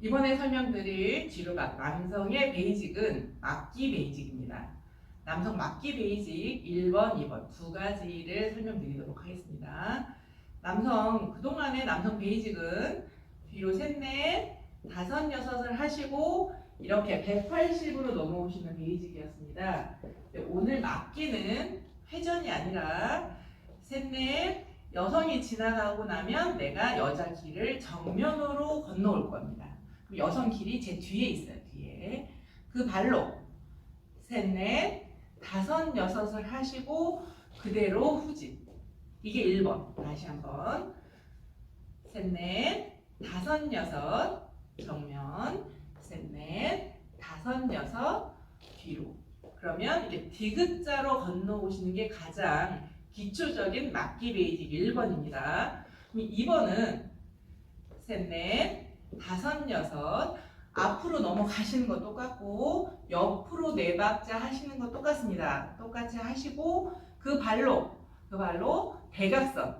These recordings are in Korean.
이번에 설명드릴 지루박 남성의 베이직은 막기 베이직입니다. 남성 막기 베이직 1번, 2번 두 가지를 설명드리도록 하겠습니다. 남성 그동안의 남성 베이직은 뒤로 셋, 넷, 다섯, 여섯을 하시고 이렇게 180으로 넘어오시는 베이직이었습니다. 오늘 막기는 회전이 아니라 셋, 넷, 여성이 지나가고 나면 내가 여자 길을 정면으로 건너올 겁니다. 여성 길이 제 뒤에 있어요. 뒤에 그 발로 셋, 넷, 다섯, 여섯을 하시고 그대로 후진. 이게 1번. 다시 한번 셋, 넷, 다섯, 여섯 정면 셋, 넷, 다섯, 여섯 뒤로. 그러면 이게 디귿자로 건너오시는 게 가장 기초적인 막기 베이직 1번입니다. 그럼 2번은 셋, 넷, 다섯, 여섯 앞으로 넘어가시는 거 똑같고 옆으로 네 박자 하시는 거 똑같습니다. 똑같이 하시고 그 발로 그 발로 대각선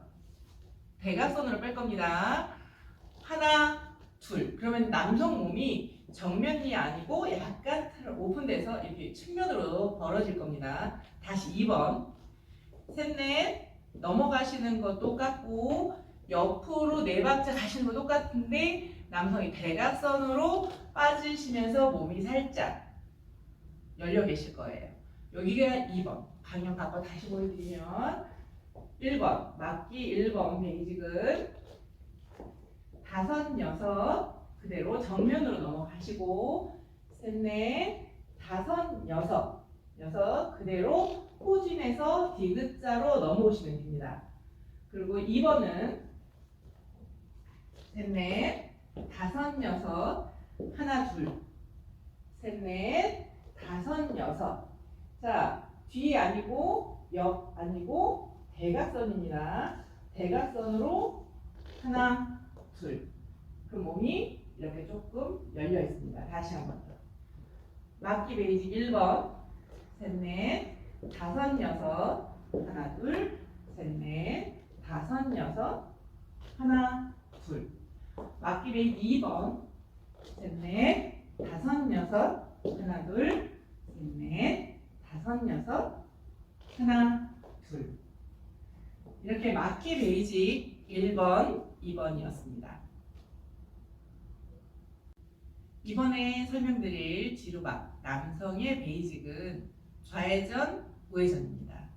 대각선으로 뺄 겁니다. 하나, 둘. 그러면 남성 몸이 정면이 아니고 약간 틀- 오픈돼서 이렇게 측면으로 벌어질 겁니다. 다시 2번. 셋, 넷. 넘어가시는 거 똑같고 옆으로 네 박자 가시는 거 똑같은데 남성이 대각선으로 빠지시면서 몸이 살짝 열려 계실 거예요. 여기가 2번. 방향 바꿔 다시 보여드리면 1번. 막기 1번 베이직은 다섯, 여섯 그대로 정면으로 넘어가시고 셋, 넷, 다섯, 여섯 여섯 그대로 호진에서 디귿자로 넘어오시면 됩니다. 그리고 2번은 셋, 넷, 다섯, 여섯 하나, 둘 셋, 넷, 다섯, 여섯 자, 뒤 아니고 옆 아니고 대각선입니다. 대각선으로 하나, 둘. 그 몸이 이렇게 조금 열려 있습니다. 다시 한 번 더. 막기 베이직 1번. 셋, 넷, 다섯, 여섯. 하나, 둘. 셋, 넷, 다섯, 여섯. 하나, 둘. 막기 베이직 2번. 셋, 넷, 다섯, 여섯. 하나, 둘. 셋, 넷, 다섯, 여섯. 하나, 둘. 이렇게 막기 베이직 1번, 2번이었습니다. 이번에 설명드릴 지루박 남성의 베이직은 좌회전, 우회전입니다.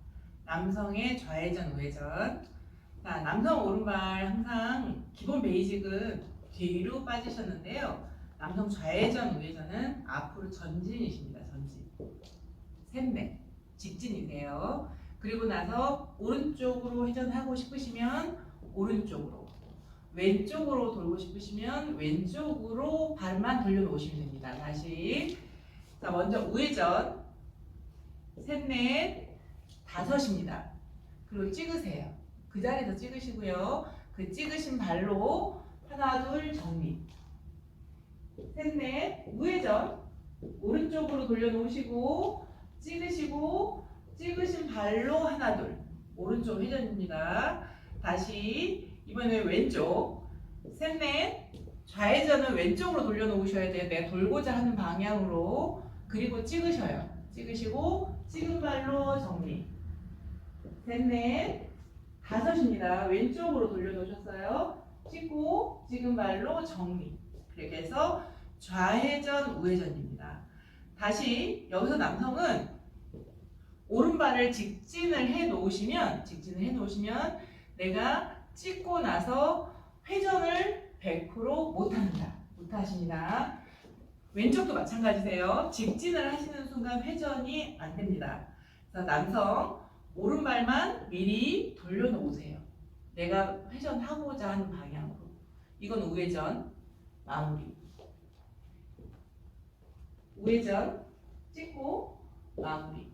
남성의 좌회전, 우회전. 자, 남성 오른발 항상 기본 베이직은 뒤로 빠지셨는데요. 남성 좌회전, 우회전은 앞으로 전진이십니다. 전진. 셋넷 직진이세요. 그리고 나서 오른쪽으로 회전하고 싶으시면 오른쪽으로 왼쪽으로 돌고 싶으시면 왼쪽으로 발만 돌려놓으시면 됩니다. 다시 자 먼저 우회전 셋넷 다섯입니다. 그리고 찍으세요. 그 자리에서 찍으시고요. 그 찍으신 발로 하나 둘 정리 셋 넷 우회전 오른쪽으로 돌려놓으시고 찍으시고 찍으신 발로 하나 둘 오른쪽 회전입니다. 다시 이번에 왼쪽 셋 넷 좌회전은 왼쪽으로 돌려놓으셔야 돼요. 내가 돌고자 하는 방향으로 그리고 찍으셔요. 찍으시고 찍은 발로 정리 셋 넷 다섯입니다. 왼쪽으로 돌려놓으셨어요. 찍고 찍은 발로 정리 그렇게 해서 좌회전 우회전입니다. 다시 여기서 남성은 오른발을 직진을 해 놓으시면 직진을 해 놓으시면 내가 찍고 나서 회전을 100% 못합니다. 못하십니다. 왼쪽도 마찬가지세요. 직진을 하시는 순간 회전이 안 됩니다. 그래서 남성 오른발만 미리 돌려놓으세요. 내가 회전하고자 하는 방향으로. 이건 우회전 마무리. 우회전 찍고 마무리.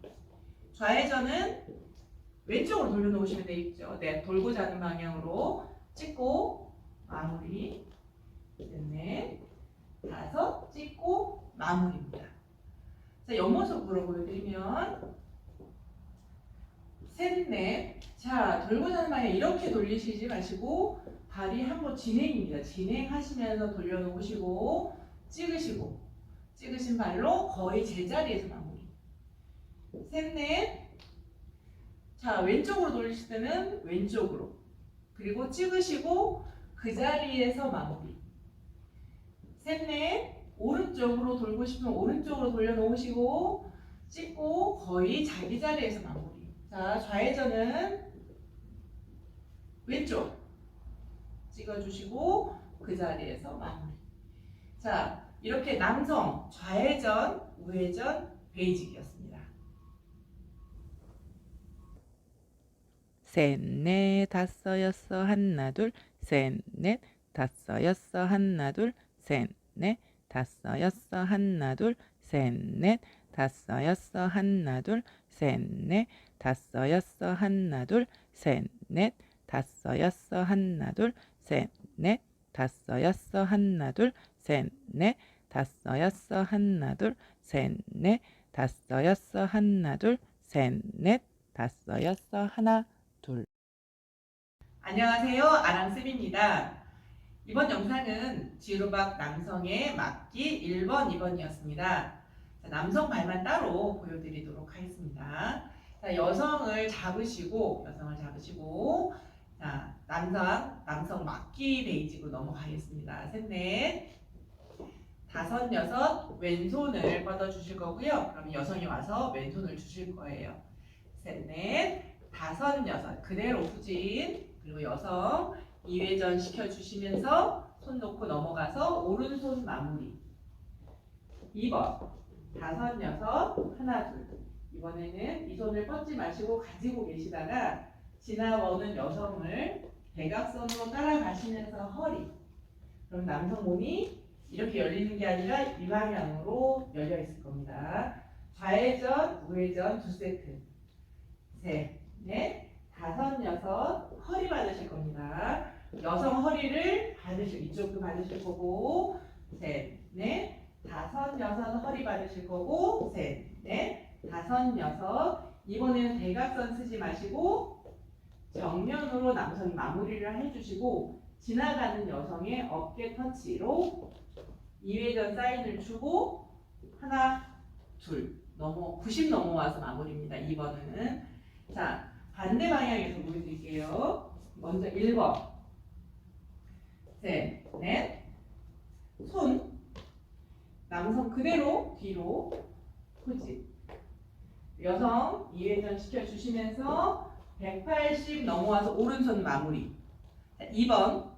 좌회전은 왼쪽으로 돌려놓으시면 되겠죠. 네, 돌고자 하는 방향으로 찍고 마무리. 넷, 다섯, 찍고 마무리입니다. 자, 옆모습으로 보여드리면 셋, 넷. 자, 돌고 나는 방에 이렇게 돌리시지 마시고 발이 한번 진행입니다. 진행하시면서 돌려놓으시고 찍으시고 찍으신 발로 거의 제자리에서 마무리. 셋, 넷. 자, 왼쪽으로 돌리실 때는 왼쪽으로. 그리고 찍으시고 그 자리에서 마무리. 셋, 넷. 오른쪽으로 돌고 싶으면 오른쪽으로 돌려놓으시고 찍고 거의 자기 자리에서 마무리. 자, 좌회전은 왼쪽 찍어주시고 그 자리에서 마무리. 자, 이렇게 남성 좌회전, 우회전, 베이직이었습니다. 셋, 넷, 다섯, 여섯, 하나, 둘, 셋, 넷, 다섯, 여섯, 하나, 둘, 셋, 넷, 다섯, 여섯, 하나, 둘, 셋, 넷, 다섯, 여섯, 하나, 둘, 셋, 넷, 다섯, 여섯, 하나, 둘, 셋, 넷, 다섯, 여섯, 하나, 둘, 셋, 넷, 다섯, 여섯, 하나, 둘, 셋, 넷, 다섯, 여섯, 하나, 둘, 셋, 넷, 다섯, 여섯, 하나, 둘, 셋, 넷, 다섯, 여섯, 하나, 둘. 안녕하세요. 아랑쌤입니다. 이번 영상은 지루박 남성의 막기 1번, 2번이었습니다. 남성 발만 따로 보여드리도록 하겠습니다. 자, 여성을 잡으시고, 여성을 잡으시고, 자, 남성, 남성 막기 베이직으로 넘어가겠습니다. 셋, 넷, 다섯, 여섯, 왼손을 뻗어 주실 거고요. 그럼 여성이 와서 왼손을 주실 거예요. 셋, 넷, 다섯, 여섯, 그대로 후진, 그리고 여성, 2회전 시켜주시면서 손 놓고 넘어가서 오른손 마무리. 2번, 다섯, 여섯, 하나, 둘. 이번에는 이 손을 뻗지 마시고 가지고 계시다가 지나오는 여성을 대각선으로 따라가시면서 허리. 그럼 남성 몸이 이렇게 열리는 게 아니라 이 방향으로 열려 있을 겁니다. 좌회전, 우회전 두 세트. 셋, 넷, 다섯, 여섯, 허리 받으실 겁니다. 여성 허리를 받으실, 이쪽도 받으실 거고, 셋, 넷, 다섯, 여섯, 허리 받으실 거고, 셋, 넷, 다섯, 여섯. 이번에는 대각선 쓰지 마시고, 정면으로 남성이 마무리를 해주시고, 지나가는 여성의 어깨 터치로 2회전 사인을 주고, 하나, 둘, 넘어, 90 넘어와서 마무리입니다. 2번은. 자, 반대 방향에서 보여드릴게요. 먼저 1번. 셋, 넷. 손. 남성 그대로 뒤로 후진. 여성 2회전 시켜주시면서 180 넘어와서 오른손 마무리. 자, 2번.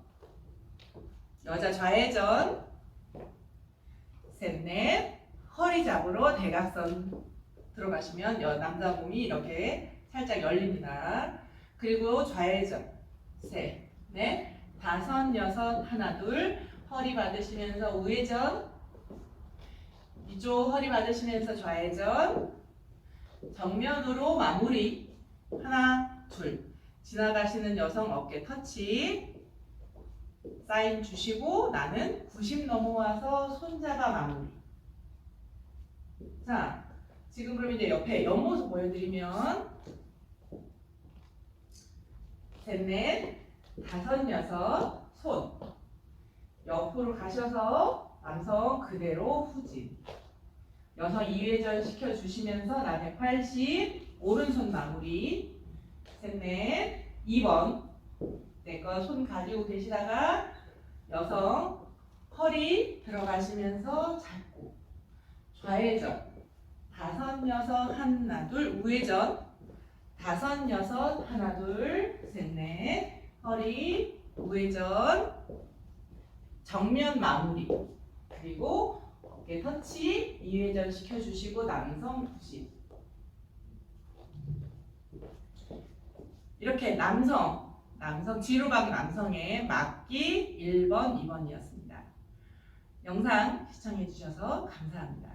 여자 좌회전. 셋, 넷. 허리 잡으러 대각선 들어가시면 여, 남자 몸이 이렇게 살짝 열립니다. 그리고 좌회전 셋, 넷, 다섯, 여섯, 하나, 둘 허리 받으시면서 우회전 이쪽 허리 받으시면서 좌회전. 정면으로 마무리. 하나, 둘. 지나가시는 여성 어깨 터치. 사인 주시고 나는 90 넘어와서 손잡아 마무리. 자 지금 그럼 이제 옆에 옆모습 보여드리면. 셋넷. 다섯 여섯. 손. 옆으로 가셔서 남성 그대로 후진 여성 2회전 시켜주시면서 나 180 오른손 마무리. 셋 넷 2번. 내거 손 가지고 계시다가 여성 허리 들어가시면서 잡고. 좌회전. 다섯 여섯 하나 둘 우회전. 다섯 여섯 하나 둘 셋 넷 허리 우회전. 정면 마무리. 그리고 예, 터치 이회전 시켜주시고 남성 90 이렇게 남성 남성 지루박 남성의 막기 1번 2번이었습니다. 영상 시청해주셔서 감사합니다.